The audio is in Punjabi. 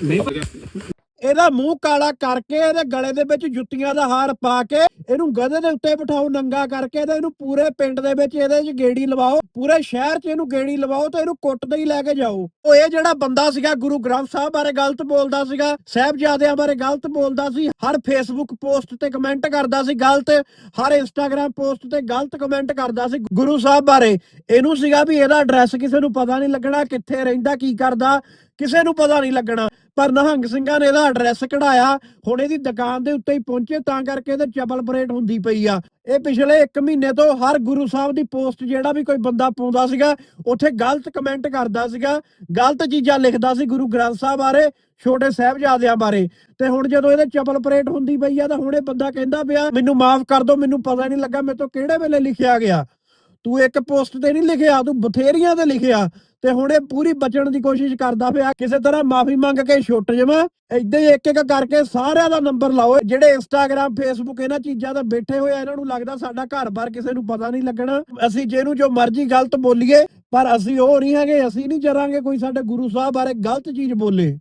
没 ਇਹਦਾ ਮੂੰਹ ਕਾਲਾ ਕਰਕੇ ਇਹਦੇ ਗਲੇ ਦੇ ਵਿੱਚ ਜੁੱਤੀਆਂ ਦਾ ਹਾਰ ਪਾ ਕੇ ਇਹਨੂੰ ਗਧੇ ਦੇ ਉੱਤੇ ਬਿਠਾਓ, ਨੰਗਾ ਕਰਕੇ ਤੇ ਇਹਨੂੰ ਪੂਰੇ ਪਿੰਡ ਦੇ ਵਿੱਚ ਇਹਦੇ 'ਚ ਗੇੜੀ ਲਵਾਓ, ਪੂਰੇ ਸ਼ਹਿਰ 'ਚ ਇਹਨੂੰ ਗੇੜੀ ਲਵਾਓ ਤੇ ਇਹਨੂੰ ਕੁੱਟਦੇ ਹੀ ਲੈ ਕੇ ਜਾਓ। ਉਹ ਇਹ ਜਿਹੜਾ ਬੰਦਾ ਸੀਗਾ ਗੁਰੂ ਗ੍ਰੰਥ ਸਾਹਿਬ ਬਾਰੇ ਗਲਤ ਬੋਲਦਾ ਸੀਗਾ, ਸਾਹਿਬਜ਼ਾਦਿਆਂ ਬਾਰੇ ਗਲਤ ਬੋਲਦਾ ਸੀ, ਹਰ ਫੇਸਬੁੱਕ ਪੋਸਟ ਤੇ ਕਮੈਂਟ ਕਰਦਾ ਸੀ ਗਲਤ, ਹਰ ਇੰਸਟਾਗ੍ਰam ਪੋਸਟ ਤੇ ਗਲਤ ਕਮੈਂਟ ਕਰਦਾ ਸੀ ਗੁਰੂ ਸਾਹਿਬ ਬਾਰੇ। ਇਹਨੂੰ ਸੀਗਾ ਵੀ ਇਹਦਾ ਐਡਰੈਸ ਕਿਸੇ ਨੂੰ ਪਤਾ ਨਹੀਂ ਲੱਗਣਾ, ਕਿੱਥੇ ਰਹਿੰਦਾ, ਕੀ ਕਰਦਾ, ਕਿਸੇ ਨੂੰ ਪਤਾ ਨਹੀਂ ਲੱਗਣਾ। ਪਰ ਨਿਹੰਗ ਸਿੰਘਾਂ ਨੇ ਇਹਦਾ ਐਡਰੈਸ ਕਢਾਇਆ, ਹੁਣ ਇਹਦੀ ਦੁਕਾਨ ਦੇ ਉੱਤੇ ਹੀ ਪਹੁੰਚੇ, ਤਾਂ ਕਰਕੇ ਇਹਦੇ ਚਪਲ ਪਰੇਡ ਹੁੰਦੀ ਪਈ ਆ। ਇਹ ਪਿਛਲੇ 1 ਮਹੀਨੇ ਤੋਂ ਹਰ ਗੁਰੂ ਸਾਹਿਬ ਦੀ ਪੋਸਟ ਜਿਹੜਾ ਵੀ ਕੋਈ ਬੰਦਾ ਪਾਉਂਦਾ ਸੀਗਾ, ਉੱਥੇ ਗਲਤ ਕਮੈਂਟ ਕਰਦਾ ਸੀਗਾ, ਗਲਤ ਚੀਜ਼ਾਂ ਲਿਖਦਾ ਸੀ ਗੁਰੂ ਗ੍ਰੰਥ ਸਾਹਿਬ ਬਾਰੇ, ਛੋਟੇ ਸਾਹਿਬਜ਼ਾਦਿਆਂ ਬਾਰੇ। ਤੇ ਹੁਣ ਜਦੋਂ ਇਹਦੇ ਚਪਲ ਪਰੇਡ ਹੁੰਦੀ ਪਈ ਆ, ਤਾਂ ਹੁਣ ਇਹ ਬੰਦਾ ਕਹਿੰਦਾ ਪਿਆ, ਮੈਨੂੰ ਮਾਫ ਕਰ ਦਿਓ, ਮੈਨੂੰ ਪਤਾ ਨਹੀਂ ਲੱਗਾ ਮੇਰੇ ਤੋਂ ਕਿਹੜੇ ਵੇਲੇ ਲਿਖਿਆ ਗਿਆ। ਤੂੰ ਇੱਕ ਪੋਸਟ ਤੇ ਨਹੀਂ ਲਿਖਿਆ, ਤੂੰ ਬਥੇਰੀਆਂ ਤੇ ਲਿਖਿਆ। ਤੇ ਹੁਣ ਇਹ ਪੂਰੀ ਬਚਣ ਦੀ ਕੋਸ਼ਿਸ਼ ਕਰਦਾ ਪਿਆ। ਕਿਸੇ ਤਰ੍ਹਾਂ ਮਾਫੀ ਮੰਗ ਕੇ ਛੁੱਟ ਜਾਵਾਂ। ਏਦਾਂ ਹੀ ਇੱਕ ਇੱਕ ਕਰਕੇ ਸਾਰਿਆਂ ਦਾ ਨੰਬਰ ਲਾਓ। ਜਿਹੜੇ ਇੰਸਟਾਗ੍ਰam ਫੇਸਬੁੱਕ ਇਹਨਾਂ ਚੀਜ਼ਾਂ ਦਾ ਬੈਠੇ ਹੋਏ ਆ, ਇਹਨਾਂ ਨੂੰ ਲੱਗਦਾ ਸਾਡਾ ਘਰ-ਬਾਰ ਕਿਸੇ ਨੂੰ ਪਤਾ ਨਹੀਂ ਲੱਗਣਾ। ਅਸੀਂ ਜਿਹਨੂੰ ਜੋ ਮਰਜ਼ੀ ਗਲਤ ਬੋਲੀਏ, ਪਰ ਅਸੀਂ ਉਹ ਨਹੀਂ ਹੈਗੇ, ਅਸੀਂ ਨਹੀਂ ਜਰਾਂਗੇ ਕੋਈ ਸਾਡੇ ਗੁਰੂ ਸਾਹਿਬ ਬਾਰੇ ਗਲਤ ਚੀਜ਼ ਬੋਲੇ।